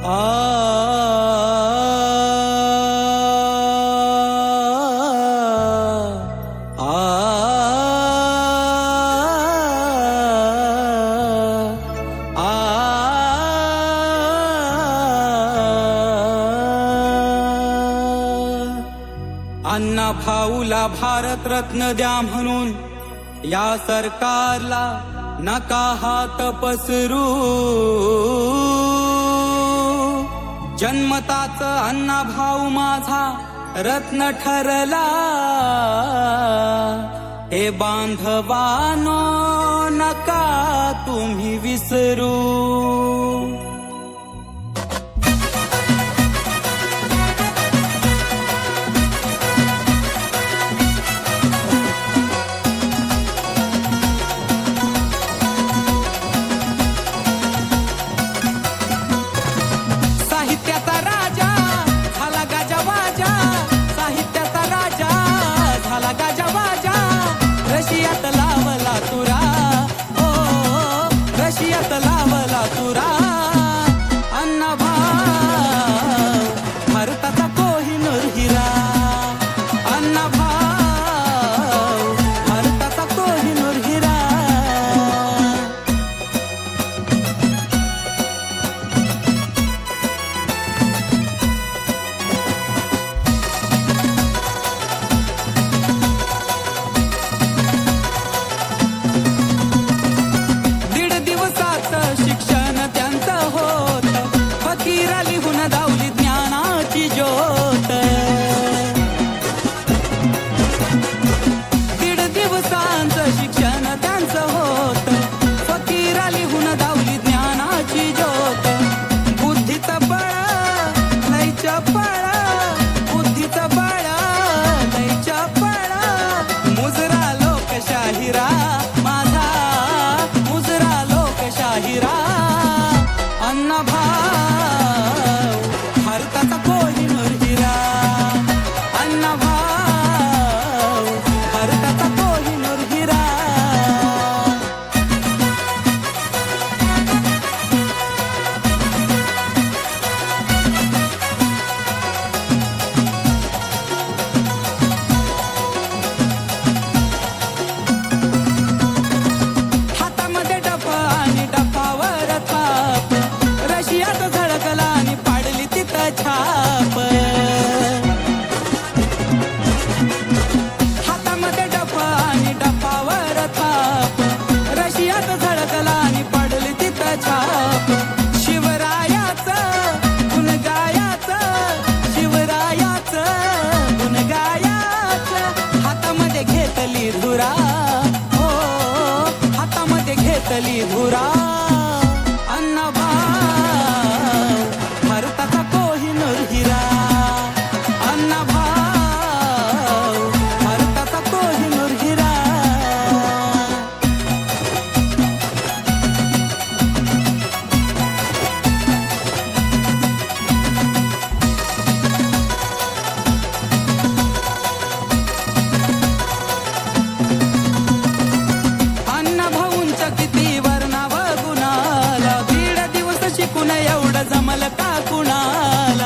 अण्णा भाऊला भारतरत्न द्या म्हणून या सरकारला नका हात पसरू जन्मताच अण्णा भाऊ माझा रत्न ठरला. हे बांधवानो नका तुम्ही विसरू. తలిధురా एवढं जमल का कुणाला?